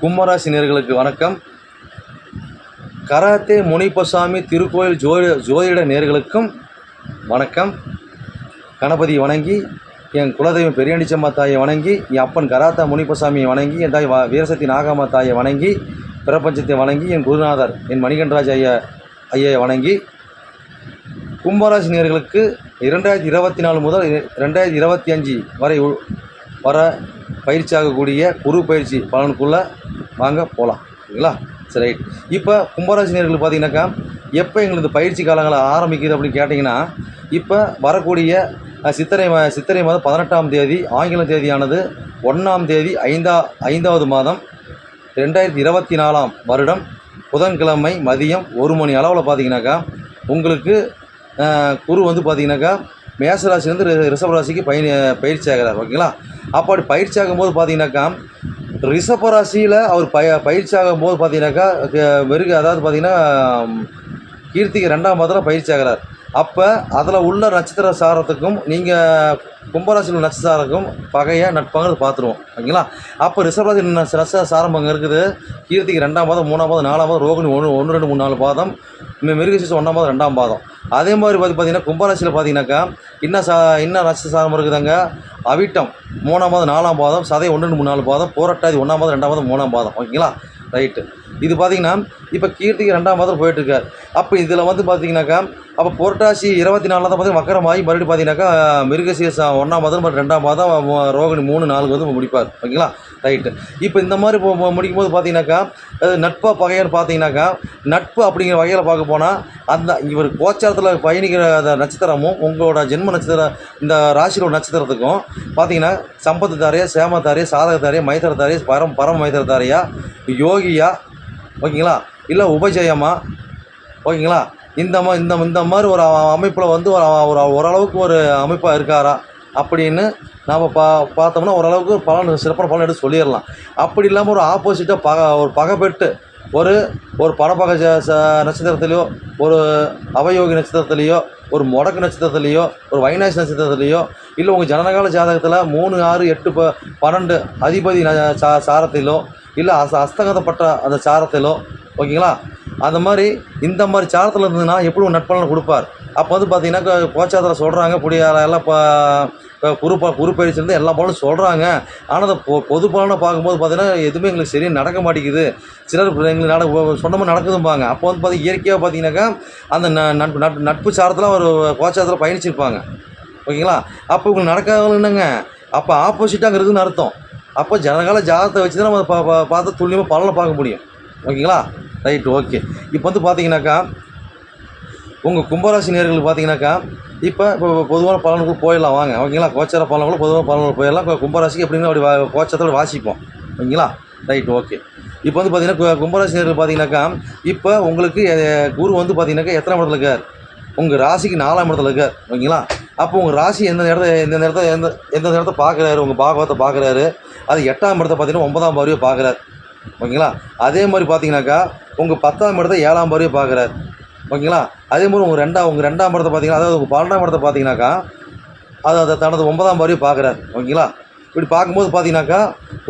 கும்பராசினியர்களுக்கு வணக்கம். கராத்தே முனிப்பசாமி திருக்கோயில் ஜோதி ஜோதிட நேர்களுக்கும் வணக்கம். கணபதி வணங்கி என் குலதெய்வம் பெரியண்டிச்சம்மா தாயை வணங்கி என் அப்பன் கராத்தா முனிப்பசாமியை வணங்கி என் தாய் வீரசக்தி நாகாமா தாயை வணங்கி பிரபஞ்சத்தை வணங்கி என் குருநாதர் என் மணிகண்டராஜ் ஐயா ஐயாவை வணங்கி கும்பராசி நேர்களுக்கு இரண்டாயிரத்தி இருபத்தி நாலு முதல் ரெண்டாயிரத்தி இருபத்தி அஞ்சு வரை வர பயிற்சியாகக்கூடிய குரு பயிற்சி பலனுக்குள்ளே வாங்க போகலாம் சரிங்களா? சரி ரைட். இப்போ கும்பராசி பார்த்தீங்கன்னாக்கா எப்போ எங்களுக்கு பயிற்சி காலங்களை ஆரம்பிக்குது அப்படின்னு கேட்டிங்கன்னா இப்போ வரக்கூடிய சித்திரை சித்திரை மாதம் பதினெட்டாம் தேதி ஆங்கில தேதியானது ஒன்றாம் தேதி ஐந்தா ஐந்தாவது மாதம் ரெண்டாயிரத்தி இருபத்தி நாலாம் வருடம் புதன்கிழமை மதியம் ஒரு மணி அளவில் பார்த்தீங்கன்னாக்கா உங்களுக்கு குரு வந்து பார்த்தீங்கன்னாக்கா மேசராசிலேருந்து ரி- ரிஷப ராசிக்கு பயணி பயிற்சி ஆகிறார் ஓகேங்களா? அப்படி பயிற்சி ஆகும்போது பார்த்தீங்கன்னாக்கா ரிஷப ராசியில் அவர் பய பயிற்சி ஆகும்போது பார்த்தீங்கன்னாக்கா க- அதாவது பார்த்தீங்கன்னா கீர்த்திக்கு ரெண்டாம் மாதத்தில் பயிற்சி ஆகிறார். அப்போ அதில் உள்ள நட்சத்திர சாரத்துக்கும் நீங்கள் கும்பராசியில் உள்ள நட்சத்திரக்கும் பகையாக நட்பாங்கிறது பார்த்துருவோம். ஓகேங்களா? அப்போ ரிசர்வ் நட்சத்திர சாரம் அங்கே இருக்குது? கீர்த்திக்கு ரெண்டாம் பாதம் மூணாம் பாதம் நாலாம் பாதம் ரோகிணி ஒன்று ஒன்று ரெண்டு மூணு நாலு பாதம் மி- மிருகசீசம் ஒன்றாம் பாதம் ரெண்டாம் பாதம். அதே மாதிரி பார்த்து பார்த்தீங்கன்னா கும்பராசியில் பார்த்தீங்கன்னாக்கா இன்னும் சா இன்னும் நட்சத்திர சாரம் இருக்குதாங்க? அவிட்டம் மூணாம் பாதம் நாலாம் பாதம் சதை ஒன்று ரெண்டு மூணு நாலு பாதம் போராட்டாதி ஒன்றாம் பாதம் ரெண்டாம் பாதம் மூணாம் பாதம். ஓகேங்களா? ரைட்டு. இது பார்த்தீங்கன்னா இப்போ கீர்த்திக்கு ரெண்டாம் மாதம் போயிட்டுருக்கார். அப்போ இதில் வந்து பார்த்தீங்கன்னாக்கா அப்போ புரட்டாசி இருபத்தி நாலில் தான் பார்த்தீங்கன்னா மக்கரமாகி மறுபடியும் பார்த்தீங்கன்னாக்கா மிருகசீசம் ஒன்றாம் மாதம் மற்றும் ரெண்டாம் மாதம் ரோகிணி மூணு நாளுக்கு வந்து முடிப்பார். ஓகேங்களா? ரைட்டு. இப்போ இந்த மாதிரி இப்போ முடிக்கும் போது பார்த்தீங்கன்னாக்கா அது நட்பா பார்த்தீங்கன்னாக்கா நட்பு அப்படிங்கிற வகையில் பார்க்க போனால் அந்த இவர் கோச்சாரத்தில் பயணிக்கிற அந்த நட்சத்திரமும் உங்களோட ஜென்ம நட்சத்திர இந்த ராசியோட நட்சத்திரத்துக்கும் பார்த்தீங்கன்னா சம்பத்து தாரையா சேம தாரையா சாதக தாரையா மைத்திர தாரையா பரம் பரம மைத்திர தாரையா யோகியா ஓகேங்களா? இல்லை உபஜயமா? ஓகேங்களா? இந்த மா இந்த இந்த மாதிரி ஒரு அமைப்பில் வந்து ஒரு ஒரு ஓரளவுக்கு ஒரு அமைப்பாக இருக்காரா? அப்படின்னு நாம் பா பார்த்தோம்னா ஓரளவுக்கு பலன் சிறப்பான பலன் எடுத்து சொல்லிடலாம். அப்படி இல்லாமல் ஒரு ஆப்போசிட்டாக பக ஒரு பகைப்பெட்டு ஒரு ஒரு பரபக ச- நட்சத்திரத்திலையோ ஒரு அவயோகி நட்சத்திரத்திலையோ ஒரு முடக்கு நட்சத்திரத்திலையோ ஒரு வைநாசி நட்சத்திரத்திலையோ இல்லை உங்கள் ஜனனகால ஜாதகத்தில் மூணு ஆறு எட்டு ப பன்னெண்டு அதிபதி சா சாரத்திலோ இல்லை அஸ் அஸ்தகதப்பட்ட அந்த சாரத்திலோ ஓகேங்களா? அந்த மாதிரி இந்த மாதிரி சாரத்தில் இருந்ததுன்னா எப்படி ஒரு நட்பலன் கொடுப்பார். அப்போ வந்து பார்த்தீங்கன்னா கோச்சாரத்தில் சொல்கிறாங்க புடியால எல்லாம் இப்போ குரு ப குரு பயிற்சி இருந்து எல்லா பாலும் சொல்கிறாங்க ஆனால் அந்த பொ பொது பலனை பார்க்கும்போது பார்த்தீங்கன்னா எதுவுமே எங்களுக்கு சரியாக நடக்க மாட்டேங்குது. சிலர் எங்களுக்கு நட சொன்னமாக நடக்குதும்பாங்க. அப்போ வந்து பார்த்தீங்கன்னா இயற்கையாக பார்த்தீங்கன்னாக்கா அந்த ந- நட்பு நட்பு நட்பு சாரத்தில் ஒரு கோச்சாரத்தில் பயணிச்சிருப்பாங்க. ஓகேங்களா? அப்போ உங்களுக்கு நடக்காதுன்னுங்க அப்போ ஆப்போசிட்டாக அங்கே இருக்குதுன்னு அர்த்தம். அப்போ ஜனகால ஜாதகத்தை வச்சு தான் நம்ம பா- பார்த்து துல்லியமாக பலனை பார்க்க முடியும். ஓகேங்களா? ரைட் ஓகே இப்போ வந்து பார்த்தீங்கன்னாக்கா உங்கள் கும்பராசி நேர்களுக்கு பார்த்தீங்கன்னாக்கா இப்போ இப்போ பொதுவான பலனுக்கு போயிடலாம் வாங்க. ஓகேங்களா? கோச்சார பலனுக்குள்ள பொதுவான பலனுக்கு போயிடலாம். கும்பராசிக்கு எப்படின்னா அப்படி வா- வாசிப்போம். ஓகேங்களா? Right okay. இப்போ வந்து பார்த்தீங்கன்னா கும்பராசி நேர்கள் பார்த்தீங்கன்னாக்கா இப்போ உங்களுக்கு குரு வந்து பார்த்தீங்கன்னாக்கா எத்தனை இடத்துல இருக்கார்? உங்கள் ராசிக்கு நாலாம் இடத்துல இருக்கார். ஓகேங்களா? அப்போ உங்கள் ராசி எந்த இடத்த எந்த இடத்த எந்த எந்த இடத்த பார்க்குறாரு உங்கள் பாகவத்தை பார்க்குறாரு அது எட்டாம் இடத்த பார்த்தீங்கன்னா ஒன்பதாம் பார்வையை பார்க்குறாரு ஓகேங்களா? அதே மாதிரி பார்த்தீங்கன்னாக்கா உங்கள் பத்தாம் இடத்த ஏழாம் பார்வையை பார்க்குறாரு ஓகேங்களா? அதே மாதிரி உங்கள் ரெண்டாம் உங்கள் ரெண்டாம் படத்தை பார்த்தீங்கன்னா அதாவது உங்கள் பன்னெண்டாம் படத்தை பார்த்தீங்கன்னாக்கா அது அதை தனது ஒன்பதாம் பார்வையை பார்க்குறாரு. ஓகேங்களா? இப்படி பார்க்கும்போது பார்த்தீங்கன்னாக்கா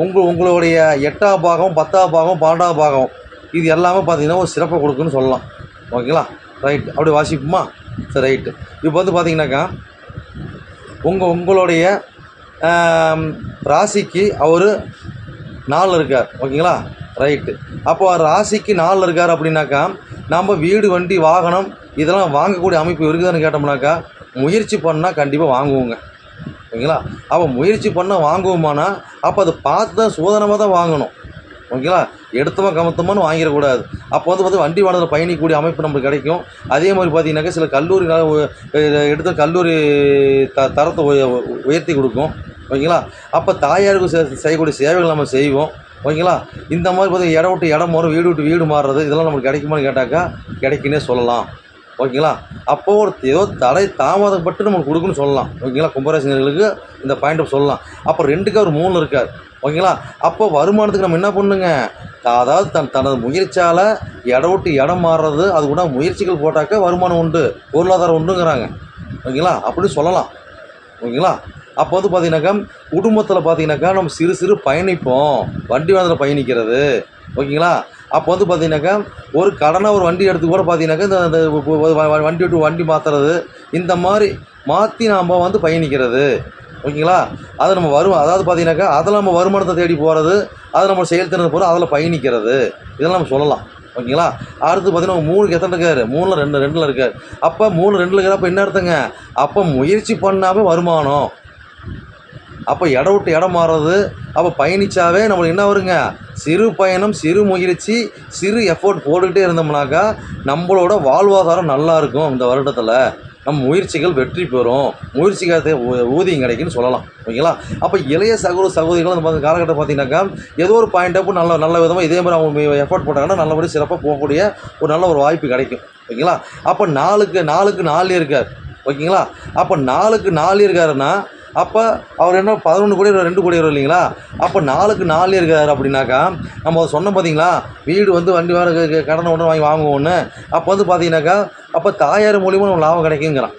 உங்கள் உங்களுடைய எட்டாம் பாகம் பத்தாம் பாகம் பன்னெண்டாம் பாகம் இது எல்லாமே பார்த்தீங்கன்னா ஒரு சிறப்பை கொடுக்குன்னு சொல்லலாம். ஓகேங்களா? ரைட். அப்படி வாசிப்போமா? சரி ரைட்டு. இப்போ வந்து பார்த்தீங்கன்னாக்கா உங்கள் உங்களுடைய ராசிக்கு அவர் நாள் இருக்கார். ஓகேங்களா? ரைட்டு. அப்போ ராசிக்கு நாளில் இருக்கார் அப்படின்னாக்கா நம்ம வீடு வண்டி வாகனம் இதெல்லாம் வாங்கக்கூடிய அமைப்பு இருக்குதான்னு கேட்டோம்னாக்கா முயற்சி பண்ணால் கண்டிப்பாக வாங்குவோங்க. ஓகேங்களா? அப்போ முயற்சி பண்ணால் வாங்குவோமானா அப்போ அதை பார்த்து தான் சோதனமாக தான் வாங்கணும். ஓகேங்களா? எடுத்தமாக கமத்தமானு வாங்கிடக்கூடாது. அப்போ வந்து பார்த்து வண்டி வாகனத்தில் பயணிக்கக்கூடிய அமைப்பு நம்மளுக்கு கிடைக்கும். அதே மாதிரி பார்த்தீங்கன்னாக்கா சில கல்லூரி எடுத்த கல்லூரி த தரத்தை உயர்த்தி கொடுக்கும். ஓகேங்களா? அப்போ தாயாருக்கு செய்யக்கூடிய சேவைகள் நம்ம செய்வோம். ஓகேங்களா? இந்த மாதிரி பார்த்தீங்கன்னா இடம் விட்டு இடம் மாறும் வீடு விட்டு வீடு மாறுறது இதெல்லாம் நமக்கு கிடைக்குமான்னு கேட்டாக்கா கிடைக்குன்னே சொல்லலாம். ஓகேங்களா? அப்போது ஒரு ஏதோ தடை தாமதப்பட்டு நம்ம கொடுக்குன்னு சொல்லலாம். ஓகேங்களா? கும்பராசினர்களுக்கு இந்த பாயிண்ட் சொல்லலாம். அப்போ ரெண்டுக்கு அவர் மூணு இருக்கார். ஓகேங்களா? அப்போ வருமானத்துக்கு நம்ம என்ன பண்ணுங்க அதாவது தன் தனது முயற்சியால் இடம் விட்டு இடம் மாறுறது அது கூட முயற்சிகள் போட்டாக்க வருமானம் உண்டு பொருளாதாரம் உண்டுங்கிறாங்க. ஓகேங்களா? அப்படி சொல்லலாம். ஓகேங்களா? அப்போ வந்து பார்த்தீங்கன்னாக்கா குடும்பத்தில் பார்த்தீங்கன்னாக்கா நம்ம சிறு சிறு பயணிப்போம். வண்டி வாகனத்தில் பயணிக்கிறது. ஓகேங்களா? அப்போ வந்து பார்த்தீங்கன்னாக்கா ஒரு கடனாக ஒரு வண்டி எடுத்து கூட பார்த்தீங்கன்னாக்கா இந்த இந்த வ- வண்டி விட்டு வண்டி மாற்றுறது இந்த மாதிரி மாற்றி நாம் வந்து பயணிக்கிறது. ஓகேங்களா? அது நம்ம வரும் அதாவது பார்த்தீங்கன்னாக்கா அதில் நம்ம வருமானத்தை தேடி போகிறது அதை நம்ம செயல்திறன் போகிறது அதில் பயணிக்கிறது. இதெல்லாம் நம்ம சொல்லலாம். ஓகேங்களா? அடுத்து பார்த்தீங்கன்னா மூணுக்கு எத்தனை இருக்காரு? மூணில் ரெண்டு ரெண்டில் இருக்கார். அப்போ மூணு ரெண்டில் இருக்கிறப்ப என்ன அர்த்தங்க? அப்போ முயற்சி பண்ணாமே வருமானம். அப்போ இடம் விட்டு இடம் மாறுறது. அப்போ பயணிச்சாவே நம்மளுக்கு என்ன வருங்க? சிறு பயணம் சிறு முயற்சி சிறு எஃபோர்ட் போட்டுக்கிட்டே இருந்தோம்னாக்கா நம்மளோட வாழ்வாதாரம் நல்லா இருக்கும் இந்த வருடத்தில். நம்ம முயற்சிகள் வெற்றி பெறும். முயற்சிக்காக ஊதியம் கிடைக்குன்னு சொல்லலாம். ஓகேங்களா? அப்போ இளைய சகோதர சகோதரிகள் அந்த மாதிரி காலகட்டம் பார்த்தீங்கன்னாக்கா ஏதோ ஒரு பாயிண்ட் நல்ல நல்ல விதமாக இதே மாதிரி அவங்க எஃபோர்ட் போட்டாங்கன்னா நல்லபடி சிறப்பாக போகக்கூடிய ஒரு நல்ல ஒரு வாய்ப்பு கிடைக்கும். ஓகேங்களா? அப்போ நாளுக்கு நாளுக்கு நாலு இருக்கார். ஓகேங்களா? அப்போ நாளுக்கு நாலு இருக்காருன்னா அப்போ அவர் என்ன பதினொன்று கோடி ரெண்டு கோடி வரும் இல்லைங்களா? அப்போ நாளுக்கு நாலு இருக்காரு அப்படின்னாக்கா நம்ம சொன்னோம் பார்த்தீங்களா வீடு வந்து வண்டி வேறு கடனை உடனே வாங்கி வாங்குவோன்னு அப்போ வந்து பார்த்தீங்கன்னாக்கா அப்போ தாயார் மூலியமாக நம்ம லாபம் கிடைக்குங்கிறான்.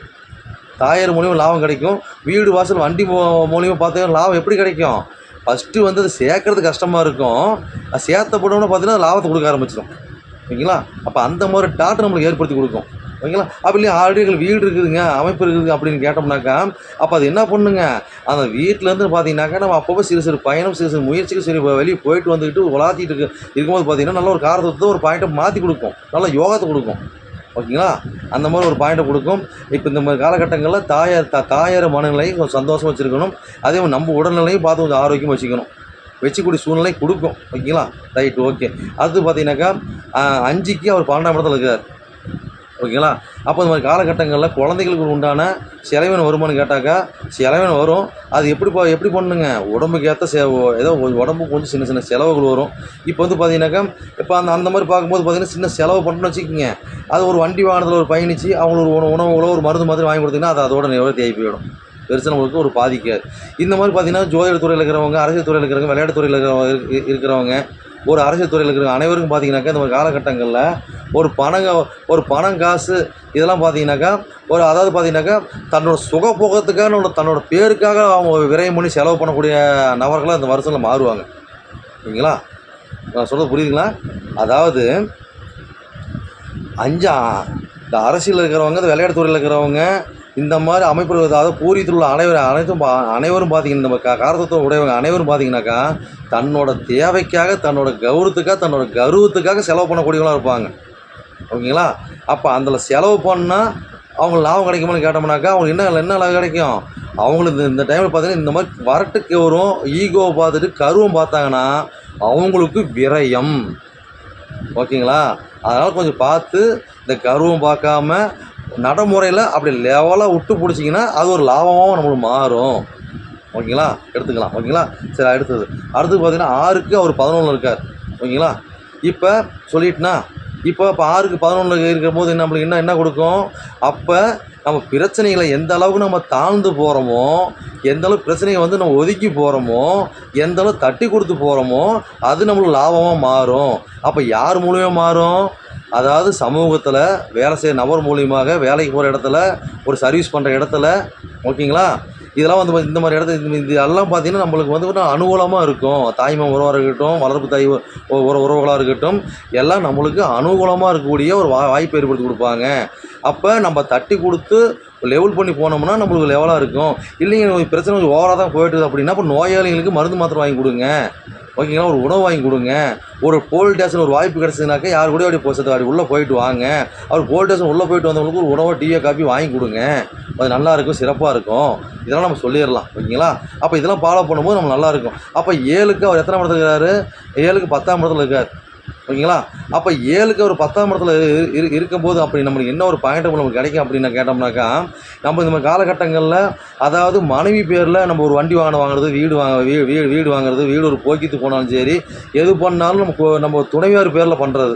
தாயார் மூலியமாக லாபம் கிடைக்கும். வீடு வாசல் வண்டி மூலியமாக பார்த்தீங்கன்னா லாபம் எப்படி கிடைக்கும்? ஃபஸ்ட்டு வந்து அது சேர்க்கறது கஷ்டமாக இருக்கும். அது சேர்த்த போட்டோம்னா பார்த்தீங்கன்னா லாபத்தை கொடுக்க ஆரம்பிச்சிடும் ஓகேங்களா அப்போ அந்த மாதிரி டாட் நம்மளுக்கு ஏற்படுத்தி கொடுக்கும். ஓகேங்களா? அப்படி இல்லையா ஆல்ரெடி எங்களுக்கு வீடு இருக்குதுங்க அமைப்பு இருக்குது அப்படின்னு கேட்டோம்னாக்கா அப்போ அது என்ன பண்ணுங்க? அந்த வீட்டிலேருந்து பார்த்தீங்கன்னாக்கா நம்ம அப்பப்போ சிறு சிறு பயணம் சிறு சிறு முயற்சிக்கு சரி வெளியே போயிட்டு வந்துக்கிட்டு உலாத்திட்டு இருக்கு. இருக்கும்போது பார்த்தீங்கன்னா நல்ல ஒரு காரத்தை ஒரு பாயிண்ட்டை மாற்றி கொடுக்கும். நல்ல யோகத்தை கொடுக்கும். ஓகேங்களா? அந்த மாதிரி ஒரு பாயிண்ட்டை கொடுக்கும். இப்போ இந்த மாதிரி காலகட்டங்களில் தாயார் த தாயார் மனநிலையும் கொஞ்சம் சந்தோஷமாக வச்சுருக்கணும். அதே மாதிரி நம்ம உடல்நிலையும் பார்த்து கொஞ்சம் ஆரோக்கியமாக வச்சுக்கணும். வச்சுக்கூடிய சூழ்நிலை கொடுக்கும். ஓகேங்களா? ரைட் ஓகே அடுத்து பார்த்தீங்கன்னாக்கா அஞ்சுக்கு அவர் பன்னெண்டாம் இடத்துல இருக்கார். ஓகேங்களா? அப்போ இந்த மாதிரி காலகட்டங்களில் குழந்தைகளுக்கு உண்டான செலவின வருமானு கேட்டாக்கா செலவின வரும். அது எப்படி பா- எப்படி பண்ணுங்க? உடம்புக்கு ஏற்ற செ ஏதோ ஒரு உடம்புக்கு கொஞ்சம் சின்ன சின்ன செலவுகள் வரும். இப்போ வந்து பார்த்தீங்கன்னாக்கா இப்போ அந்த அந்த மாதிரி பார்க்கும்போது பார்த்தீங்கன்னா சின்ன செலவு பண்ணணும்னு வச்சுக்கோங்க. அது ஒரு வண்டி வாகனத்தில் ஒரு பயணிச்சு அவங்களுக்கு ஒரு உணவு உணவுகளோ ஒரு மருந்து மாதிரி வாங்கி கொடுத்தீங்கன்னா அது அதோட நிவர்த்தி ஆகி போயிடும். பெருசாக நம்மளுக்கு ஒரு பாதிக்காது. இந்த மாதிரி பார்த்தீங்கன்னா ஜோதிட துறையில் இருக்கிறவங்க அரசியல் துறையில் இருக்கிறவங்க விளையாட்டு துறையில் இருக்கிறவங்க இருக்கிறவங்க ஒரு அரசியல் துறையில் இருக்கிற அனைவருக்கும் பார்த்தீங்கன்னாக்கா இந்த மாதிரி காலகட்டங்களில் ஒரு பணங்க ஒரு பணம் காசு இதெல்லாம் பார்த்தீங்கன்னாக்கா ஒரு அதாவது பார்த்தீங்கன்னாக்கா தன்னோட சுகபோகத்துக்காக தன்னோட பேருக்காக அவங்க விரயம் பண்ணி செலவு பண்ணக்கூடிய நபர்களாக இந்த வருஷத்தில் மாறுவாங்க. ஓகேங்களா நான் சொல்கிறது புரியுதுங்களா? அதாவது அஞ்சா இந்த அரசியலில் இருக்கிறவங்க இந்த விளையாட்டு துறையில் இருக்கிறவங்க இந்த மாதிரி அமைப்புகள் அதாவது பூரியத்தில் உள்ள அனைவரும் அனைத்தும் பா- அனைவரும் பார்த்தீங்கன்னா இந்த கா- உடையவங்க அனைவரும் பார்த்தீங்கன்னாக்கா தன்னோட தேவைக்காக தன்னோட கௌரவத்துக்காக தன்னோட கௌரவத்துக்காக செலவு பண்ணக்கூடியவங்களாக இருப்பாங்க. ஓகேங்களா? அப்போ அதில் செலவு பண்ணால் அவங்க லாபம் கிடைக்குமான்னு கேட்டோம்னாக்கா அவங்களுக்கு என்ன என்ன லாபம் கிடைக்கும்? அவங்களுக்கு இந்த- இந்த டைமில் பார்த்தீங்கன்னா இந்த மாதிரி வரட்டுக்கு வரும் ஈகோவை பார்த்துட்டு கருவம் பார்த்தாங்கன்னா அவங்களுக்கு விரயம். ஓகேங்களா? அதனால் கொஞ்சம் பார்த்து இந்த கருவம் பார்க்காம நடைமுறையில் அப்படி லெவலாக விட்டு பிடிச்சிங்கன்னா அது ஒரு லாபமாகவும் நம்மளுக்கு மாறும். ஓகேங்களா? எடுத்துக்கலாம். ஓகேங்களா? சரி அடுத்தது. அடுத்து பார்த்தீங்கன்னா ஆறுக்கு அவர் பதினொன்று இருக்கார். ஓகேங்களா? இப்போ சொல்லிட்டுனா இப்போ இப்போ ஆறுக்கு பதினொன்று இருக்கும்போது போது நம்மளுக்கு என்ன என்ன கொடுக்கும்? அப்போ நம்ம பிரச்சனைகளை எந்த அளவுக்கு நம்ம தாழ்ந்து போகிறோமோ எந்த அளவுக்கு பிரச்சனையை வந்து நம்ம ஒதுக்கி போகிறோமோ எந்த அளவுக்கு தட்டி கொடுத்து போகிறோமோ அது நம்மளுக்கு லாபமாக மாறும். அப்போ யார் மூலியமாக மாறும்? அதாவது சமூகத்தில் வேலை செய்கிற நபர் மூலியமாக வேலைக்கு போகிற இடத்துல ஒரு சர்வீஸ் பண்ணுற இடத்துல ஓகேங்களா? இதெல்லாம் வந்து இந்த மாதிரி இடத்துல இந்த- இது எல்லாம் பார்த்தீங்கன்னா நம்மளுக்கு வந்து ஒரு அனுகூலமாக இருக்கும். தாய்மை உறவாக இருக்கட்டும் வளர்ப்பு தாய் உற உறவுகளாக இருக்கட்டும் எல்லாம் நம்மளுக்கு அனுகூலமாக இருக்கக்கூடிய ஒரு வா வாய்ப்பு ஏற்படுத்தி கொடுப்பாங்க. அப்போ நம்ம தட்டி கொடுத்து லெவல் பண்ணி போனோம்னா நம்மளுக்கு லெவலாக இருக்கும். இல்லைங்க ஒரு பிரச்சனை கொஞ்சம் ஓவராக தான் போயிட்டுது அப்படின்னா அப்போ நோயாளிகளுக்கு மருந்து மாத்திரை வாங்கி கொடுங்க. ஓகேங்களா? ஒரு உணவு வாங்கி கொடுங்க. ஒரு போலீஸ் ஸ்டேஷன் ஒரு வாய்ப்பு கிடச்சதுனாக்கா யார் கூட அப்படி போசத்து அப்படி உள்ளே போயிட்டு வாங்க. அவர் போலீஸ் ஸ்டேஷன் உள்ளே போயிட்டு வந்தவங்களுக்கு ஒரு உணவோ டீயோ காப்பி வாங்கி கொடுங்க. அது நல்லா இருக்கும் சிறப்பாக இருக்கும். இதெல்லாம் நம்ம சொல்லிடலாம் ஓகேங்களா? அப்போ இதெல்லாம் ஃபாலோ பண்ணும்போது நம்ம நல்லா இருக்கும். அப்போ ஏழுக்கு அவர் எத்தனை இடத்துல இருக்கிறாரு? ஏழுக்கு பத்தாம் இடத்துல இருக்கார். ஓகேங்களா? அப்போ ஏழுக்கு ஒரு பத்தாம் இடத்துல இரு- இரு- இருக்கும்போது அப்படி நம்மளுக்கு என்ன ஒரு பாயிண்ட் நமக்கு கிடைக்கும் அப்படின்னு கேட்டோம்னாக்கா நம்ம இந்த மாதிரி காலகட்டங்களில் அதாவது மனைவி பேரில் நம்ம ஒரு வண்டி வாகனம் வாங்குறது வீடு வாங்க வீ வீடு வீடு வாங்குறது வீடு ஒரு போக்கித்து போனாலும் சரி எது பண்ணாலும் நம்ம நம்ம துணைவியார் பேரில் பண்ணுறது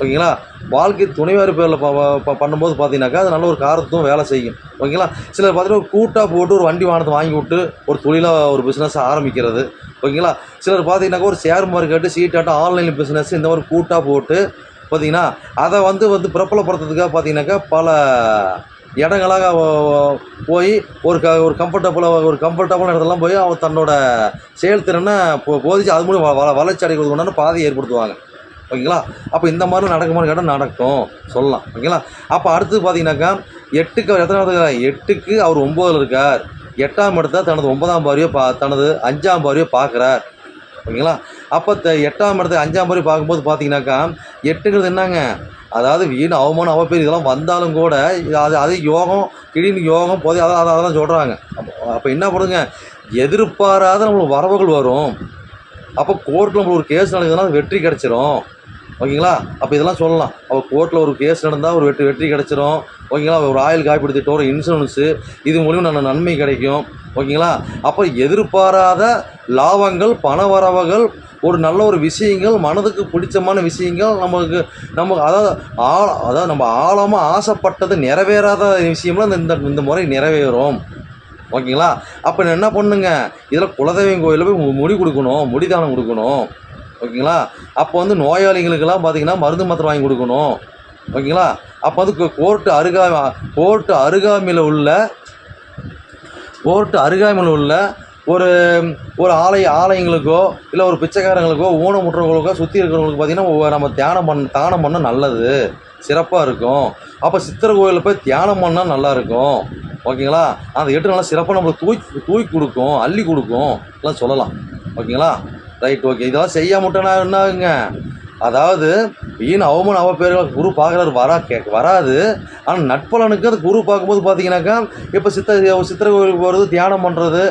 ஓகேங்களா? வாழ்க்கை துணைவியார் பேரில் ப ப- பண்ணும்போது பார்த்தீங்கன்னாக்கா அது நல்ல ஒரு காரத்தும் வேலை செய்யும். ஓகேங்களா? சிலர் பார்த்தீங்கன்னா கூட்டாக போட்டு ஒரு வண்டி வாகனத்தை வாங்கி விட்டு ஒரு தொழிலாக ஒரு பிஸ்னஸ் ஆரம்பிக்கிறது. ஓகேங்களா? சிலர் பார்த்தீங்கன்னாக்கா ஒரு ஷேர் மார்க்கெட்டு சீட்டாட்டம் ஆன்லைன் பிஸ்னஸ் இந்த மாதிரி கூட்டாக போட்டு பார்த்தீங்கன்னா அதை வந்து வந்து பிரபலப்படுத்துறதுக்காக பார்த்தீங்கன்னாக்கா பல இடங்களாக போய் ஒரு க ஒரு கம்ஃபர்டபுளாக ஒரு கம்ஃபர்டபுளான இடத்துலலாம் போய் அவன் தன்னோட செயல்திறனை போ போதிச்சு அது மூலம் வ- வளர்ச்சி அடைவதற்கு உண்டான பாதையை ஏற்படுத்துவாங்க. ஓகேங்களா? அப்போ இந்த மாதிரி நடக்குமான்னு கேட்டால் நடக்கும். சொல்லலாம். ஓகேங்களா? அப்போ அடுத்தது பார்த்தீங்கன்னாக்கா எட்டுக்கு அவர் எத்தனை இடத்துல எட்டுக்கு அவர் ஒம்போதில் இருக்கார். எட்டாம் இடத்த தனது ஒன்பதாம் பாரியோ பா தனது அஞ்சாம் பாரியோ பார்க்குறார். ஓகேங்களா அப்போ த எட்டாம் இடத்தை அஞ்சாம் பாரி பார்க்கும்போது பார்த்தீங்கன்னாக்கா எட்டுங்கிறது என்னங்க? அதாவது வீண் அவமானம் அவப்பேர் இதெல்லாம் வந்தாலும் கூட அது அது யோகம் திடீர்னு யோகம் போதை அதை அதை அதெல்லாம் சொல்கிறாங்க அப்போ அப்போ என்ன பண்ணுங்க? எதிர்பாராத நம்மளுக்கு வரவுகள் வரும். அப்போ கோர்ட்டில் நம்மளுக்கு ஒரு கேஸ் நடக்குதுன்னா அது வெற்றி கிடச்சிரும். ஓகேங்களா? அப்போ இதெல்லாம் சொல்லலாம். அப்போ கோர்ட்டில் ஒரு கேஸ் நடந்தால் ஒரு வெற்றி வெற்றி கிடச்சிரும். ஓகேங்களா? ஒரு ஆயில் காப்பீடு திட்டம் ஒரு இன்சூரன்ஸு இது மூலியம் நல்ல நன்மை கிடைக்கும். ஓகேங்களா? அப்போ எதிர்பாராத லாபங்கள் பண வரவுகள் ஒரு நல்ல ஒரு விஷயங்கள் மனதுக்கு பிடிச்சமான விஷயங்கள் நமக்கு நம்ம அதாவது ஆழ அதாவது நம்ம ஆழமாக ஆசைப்பட்டது நிறைவேறாத விஷயம்லாம் இந்த இந்த முறை நிறைவேறும். ஓகேங்களா? அப்போ என்ன பண்ணுங்க? இதில் குலதெய்வம் கோயிலில் போய் முடி கொடுக்கணும் முடிதானம் கொடுக்கணும். ஓகேங்களா? அப்போ வந்து நோயாளிகளுக்கெல்லாம் பார்த்தீங்கன்னா மருந்து மாத்திரை வாங்கி கொடுக்கணும். ஓகேங்களா? அப்போ வந்து கோர்ட்டு அருகா கோர்ட்டு அருகாமையில் உள்ள கோர்ட்டு அருகாமையில் உள்ள ஒரு ஒரு ஆலய ஆலயங்களுக்கோ இல்லை ஒரு பிச்சைக்காரங்களுக்கோ ஊனமுற்றவங்களுக்கோ சுற்றி இருக்கிறவங்களுக்கு பார்த்தீங்கன்னா நம்ம தியானம் பண்ண தானம் பண்ணால் நல்லது. சிறப்பாக இருக்கும். அப்போ சித்திரை கோயிலில் போய் தியானம் பண்ணால் நல்லாயிருக்கும் ஓகேங்களா? அந்த எட்டு நல்லா சிறப்பாக நம்மளுக்கு தூக்கி தூக்கி கொடுக்கும் அள்ளி கொடுக்கும். எல்லாம் சொல்லலாம். ஓகேங்களா? ரைட் ஓகே இதெல்லாம் செய்ய என்ன என்னாகுங்க? அதாவது வீண் அவமான அவ பேர்கள் குரு பார்க்குறாரு வரா கேட்க வராது. ஆனால் நட்பலனுக்கு அது குரு பார்க்கும்போது பார்த்தீங்கன்னாக்கா இப்போ சித்த சித்திரை கோயிலுக்கு போகிறது தியானம் பண்ணுறது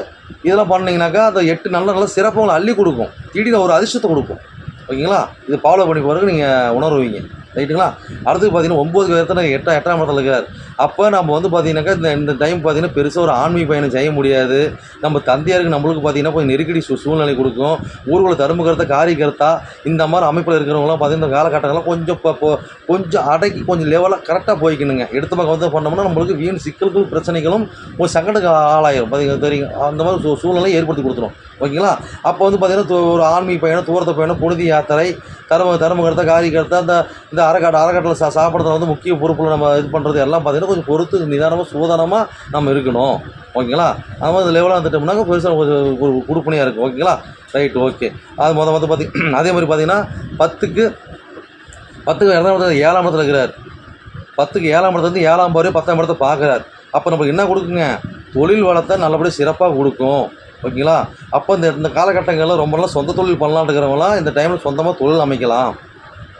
இதெல்லாம் பண்ணிங்கனாக்கா அந்த எட்டு நல்ல நல்ல சிறப்பு அள்ளி கொடுக்கும். திடீர்னு ஒரு அதிர்ஷ்டத்தை கொடுக்கும். ஓகேங்களா? இது ஃபாலோ பண்ணி போகிறதுக்கு நீங்கள் உணர்வீங்க. ரைட்டுங்களா? அடுத்து பார்த்தீங்கன்னா ஒம்பது எத்தனை? எட்டாம் எட்டாம் இடத்துல இருக்கார். அப்போ நம்ம வந்து பார்த்தீங்கன்னாக்கா இந்த இந்த டைம் பார்த்தீங்கன்னா பெருசாக ஒரு ஆன்மீக பயணம் செய்ய முடியாது. நம்ம தந்தையாருக்கு நம்மளுக்கு பார்த்தீங்கன்னா கொஞ்சம் நெருக்கடி சூழ்நிலை கொடுக்கும். ஊர்களை தரும கருத்தா காரி கருத்தா இந்த மாதிரி அமைப்பில் இருக்கிறவங்களாம் பார்த்தீங்கன்னா இந்த காலகட்டங்கள்லாம் கொஞ்சம் இப்போ கொஞ்சம் அடக்கி கொஞ்சம் லெவலாக கரெக்டாக போய்க்கணுங்க. எடுத்த பக்கம் வந்து பண்ணோம்னா நம்மளுக்கு வீண் சிக்கல்கள் பிரச்சனைகளும் ஒரு சங்கடக்கு ஆளாயிரும். பார்த்தீங்கன்னா தெரியும். அந்த மாதிரி சூ சூழ்நிலை ஏற்படுத்தி கொடுத்துரும். ஓகேங்களா? அப்போ வந்து பார்த்தீங்கன்னா ஒரு ஆன்மீக பயணம் தூரத்த பயணம் புனித யாத்திரை தர்ம தர்ம கருத்தா காரி கருத்தா இந்த இந்த அறக்காட்டு அறக்காட்டில் சா சாப்பிட்றதுல வந்து முக்கிய பொறுப்பில் நம்ம இது பண்ணுறது எல்லாம் பார்த்தீங்கன்னா கொஞ்சம் பொறுத்து நிதானமாக சூதானமாக நம்ம இருக்கணும். ஓகேங்களா? அது மாதிரி லெவலாக வந்துட்டோம்னாக்க பெருசாக கொஞ்சம் ஒரு கொடுப்பனையாக இருக்கும். ஓகேங்களா? ரைட் ஓகே அது மொதல் மொதல் பார்த்தி அதே மாதிரி பார்த்தீங்கன்னா பத்துக்கு பத்துக்கு இரண்டாம் இடத்துல ஏழாம் இடத்துல இருக்கிறார். பத்துக்கு ஏழாம் இடத்துல இருந்து ஏழாம் பாரு பத்தாம் இடத்த பார்க்குறார். அப்போ நமக்கு என்ன கொடுக்குங்க? தொழில் வளத்தை நல்லபடியாக சிறப்பாக கொடுக்கும். ஓகேங்களா? அப்போ இந்த இந்த காலகட்டங்களில் ரொம்ப சொந்த தொழில் பண்ணலான்னு இருக்கிறவங்களாம் இந்த டைமில் சொந்தமாக தொழில் அமைக்கலாம்.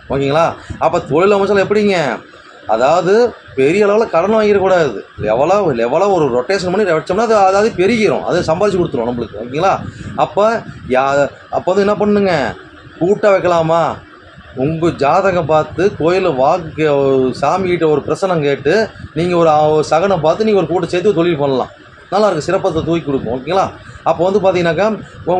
ஓகேங்களா? அப்போ தொழில் அமைச்சால் எப்படிங்க? அதாவது பெரிய அளவில் கடன் வாங்கிடக்கூடாது. லெவலாக லெவலாக ஒரு ரொட்டேஷன் பண்ணி வச்சோம்னா அது அதாவது பெருகிரும். அது சம்பாதிச்சு கொடுத்துரும் நம்மளுக்கு. ஓகேங்களா? அப்போ யா அப்போ வந்து என்ன பண்ணுங்க? கூட்டாக வைக்கலாமா? உங்கள் ஜாதகம் பார்த்து கோயிலில் வாக்கு சாமிக்கிட்ட ஒரு பிரசனம் கேட்டு நீங்கள் ஒரு அ- சகனம் பார்த்து நீங்கள் ஒரு கூட்டம் சேர்த்து தொழில் பண்ணலாம். நல்லா இருக்குது சிறப்பத்தை தூக்கி கொடுக்கும் ஓகேங்களா? அப்போ வந்து பார்த்தீங்கன்னாக்கா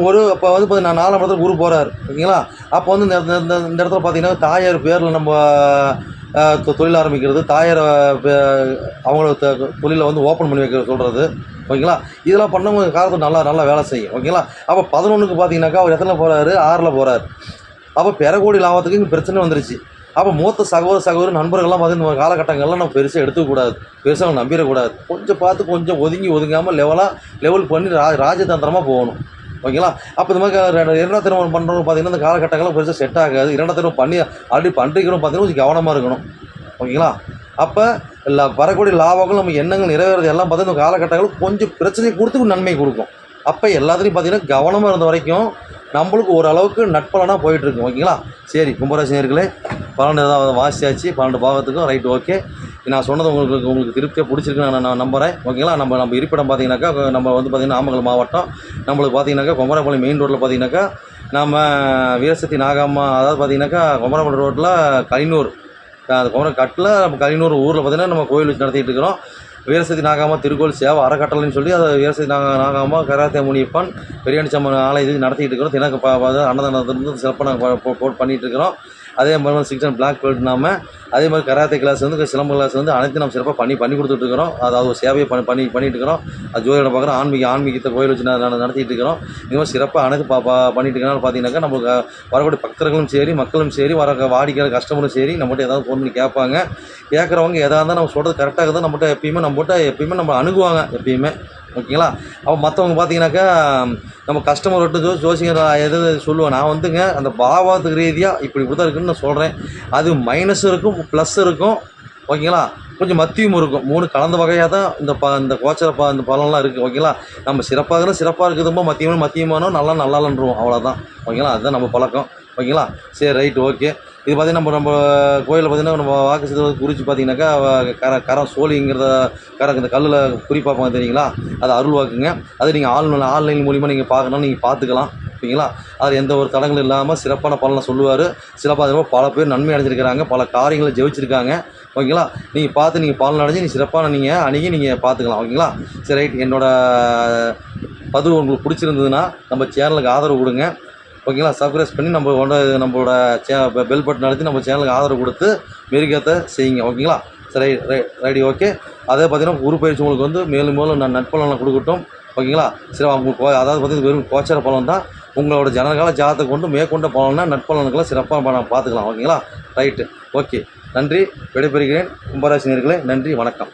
ஒரு இப்போ வந்து பார்த்தீங்கன்னா நாலாம் இடத்துல குரு போகிறார் ஓகேங்களா? அப்போ வந்து இந்த இந்த- இந்த- இடத்துல பார்த்தீங்கன்னா தாயார் பேரில் நம்ம தொ- தொழில் ஆரம்பிக்கிறது தாயார் அவங்களோட தொழிலை வந்து ஓப்பன் பண்ணி வைக்க சொல்கிறது ஓகேங்களா? இதெல்லாம் பண்ணவங்க காலத்தில் நல்லா நல்லா வேலை செய்யும் ஓகேங்களா? அப்போ பதினொன்றுக்கு பார்த்தீங்கன்னாக்கா அவர் எத்தனை போகிறாரு ஆறில் போகிறார் அப்போ பெறகோடி லாபத்துக்கு இங்கே பிரச்சனை வந்துருச்சு. அப்போ மூத்த சகோதர சகோதர நண்பர்கள்லாம் பார்த்து இந்த காலகட்டங்கள்லாம் நம்ம பெருசாக எடுத்துக்கூடாது பெருசாக அவங்க நம்பிடக்கூடாது. கொஞ்சம் பார்த்து கொஞ்சம் ஒதுங்கி ஒதுங்காமல் லெவலாக லெவல் பண்ணி ரா ராஜதந்திரமாக போகணும். ஓகேங்களா அப்போ இந்த மாதிரி ரெண்டு- இரண்டாம் திருமணம் பண்ணுறவங்க பார்த்தீங்கன்னா இந்த காலகட்டங்கள்லாம் பெருசாக செட் ஆகாது. இரண்டாம் திருமணம் பண்ணி ஆல்ரெடி பண்ணிக்கணும் பார்த்தீங்கன்னா கொஞ்சம் கவனமாக இருக்கணும். ஓகேங்களா அப்போ இல்லை வரக்கூடிய லாபங்கள் நம்ம எண்ணங்கள் நிறைவேறது எல்லாம் பார்த்தீங்கன்னா இந்த காலகட்டங்கள் கொஞ்சம் பிரச்சனை கொடுத்து நன்மை கொடுக்கும். அப்போ எல்லாத்துலேயும் பார்த்தீங்கன்னா கவனமாக இருந்த வரைக்கும் நம்மளுக்கு ஓரளவுக்கு நட்பலனாக போயிட்டுருக்கும் ஓகேங்களா சரி கும்பராசினியர்களே பன்னெண்டு ஏதாவது வாசியாச்சு பன்னெண்டு பாகத்துக்கும் ரைட் ஓகே நான் சொன்னது உங்களுக்கு உங்களுக்கு திருப்தியாக பிடிச்சிருக்குன்னு நான் நான் நம்புகிறேன் ஓகேங்களா நம்ம நம்ம இருப்பிடம் பார்த்தீங்கன்னாக்கா நம்ம வந்து பார்த்திங்கன்னா நாமக்கல் மாவட்டம். நம்மளுக்கு பார்த்தீங்கன்னாக்கா குமரபாளையம் மெயின் ரோட்டில் பார்த்தீங்கன்னாக்கா நம்ம வீரசக்தி நாகம்மா அதாவது பார்த்தீங்கன்னாக்கா குமரபாளையம் ரோட்டில் கலினூர் அந்த குமர கட்டில் நம்ம கலினூர் ஊரில் பார்த்தீங்கன்னா நம்ம கோயில் வச்சு நடத்திட்டு இருக்கிறோம். வீரசக்தி நாகாமா திருக்கோயில் சேவை அறக்கட்டளைன்னு சொல்லி அதை வீரசக்தி நாக நாகாமா கராத்தே முனியப்பன் பெரியாணிச்சம்மன் ஆலை இது நடத்திட்டு இருக்கிறோம். தினக்கு அன்னதானத்திலிருந்து சிறப்பாக நாங்கள் போட் பண்ணிகிட்டு இருக்கிறோம். அதே மாதிரி சிக்ஸ் அண்ட் பிளாக் பெல்ட் நாம அதே மாதிரி கராத்தே கிளாஸ் வந்து சிலம்ப கிளாஸ் வந்து அனைத்து நம்ம சிறப்பாக பண்ணி பண்ணி கொடுத்துட்டு இருக்கிறோம். அதாவது ஒரு சேவையை பண்ணி பண்ணி பண்ணிட்டு இருக்கிறோம். அது ஜோதியோட பார்க்குறோம் ஆன்மீக ஆன்மீகத்தை கோயில் வச்சு நட- நடத்திட்டு இருக்கிறோம். இது மாதிரி சிறப்பாக அனைத்து பா பண்ணிட்டு இருக்கிறனால பார்த்தீங்கன்னாக்கா நம்மளுக்கு வரக்கூடிய பக்தர்களும் சரி மக்களும் சரி வர வாடிக்கையாளர் கஸ்டமரும் சரி நம்மகிட்ட ஏதாவது ஃபோன் பண்ணி கேட்பாங்க. கேட்குறவங்க எதாக இருந்தால் நம்ம சொல்கிறது கரெக்டாக தான் நம்மகிட்ட எப்பயுமே நம்மகிட்ட எப்பயுமே நம்ம அணுகுவாங்க எப்பயுமே. ஓகேங்களா? அப்போ மற்றவங்க பார்த்தீங்கன்னாக்கா நம்ம கஸ்டமர் விட்டு ஜோ ஜோசிங்க எது சொல்லுவேன் நான் வந்துங்க அந்த பாவாத்துக்கு ரீதியாக இப்படி இப்படி தான் இருக்குன்னு நான் சொல்கிறேன் அது மைனஸ் இருக்கும் ப்ளஸ் இருக்கும் ஓகேங்களா? கொஞ்சம் மத்தியும் இருக்கும். மூணு கலந்த வகையாக தான் இந்த ப இந்த கோச்சர ப இந்த பழம்லாம் இருக்குது ஓகேங்களா? நம்ம சிறப்பாக இருக்கிற சிறப்பாக இருக்குதுமோ மத்தியமும் மத்தியமானோ நல்லா நல்லாலன்றுவோம் அவ்வளோதான் ஓகேங்களா? அதுதான் நம்ம பழக்கம். ஓகேங்களா? சரி ரைட் ஓகே இது பார்த்தீங்கன்னா நம்ம நம்ம கோயிலில் பார்த்தீங்கன்னா நம்ம வாக்கு சிதறது குறித்து பார்த்தீங்கன்னாக்கா கர கரம் சோழிங்கிறத கர இந்த கல்லில் குறி பார்ப்பாங்க தெரியுங்களா? அது அருள் வாக்குங்க அது நீங்கள் ஆன்லைன் ஆன்லைன் மூலிமா நீங்கள் பார்க்கணும். நீங்கள் பார்த்துக்கலாம். ஓகேங்களா? அதில் எந்த ஒரு தடங்களும் இல்லாமல் சிறப்பான பலனை சொல்லுவார். சிறப்பாக பல பேர் நன்மை அடைஞ்சிருக்கிறாங்க. பல காரியங்களை ஜெயிச்சிருக்காங்க. ஓகேங்களா? நீங்கள் பார்த்து நீங்கள் பலன் அடைஞ்சு நீங்கள் சிறப்பான நீங்கள் அணுகி நீங்கள் பார்த்துக்கலாம். ஓகேங்களா? சரி ரைட். என்னோடய பதிவு உங்களுக்கு பிடிச்சிருந்ததுன்னா நம்ம சேனலுக்கு ஆதரவு கொடுங்க. ஓகேங்களா? சப்ஸ்கிரைப் பண்ணி நம்ம ஒன்று நம்மளோட சே பெல் பட்டன் அழுத்தி நம்ம சேனலுக்கு ஆதரவு கொடுத்து மெருகேற்ற செய்யுங்க. ஓகேங்களா? சரி ரைடி ஓகே அதே பார்த்தீங்கன்னா குரு பயிற்சி உங்களுக்கு வந்து மேலும் மேலும் நான் நட்பலனை கொடுக்கட்டும். ஓகேங்களா? சரி உங்களுக்கு அதாவது பார்த்தீங்கன்னா வெறும் கோச்சார பலன் தான். உங்களோட ஜனகால ஜாதத்தை கொண்டு மேற்கொண்ட பலன்னா நட்பலன்களை சிறப்பாக நான் பார்த்துக்கலாம். ஓகேங்களா? ரைட்டு ஓகே நன்றி. விடைபெறுகிறேன். கும்பராசினியர்களே நன்றி. வணக்கம்.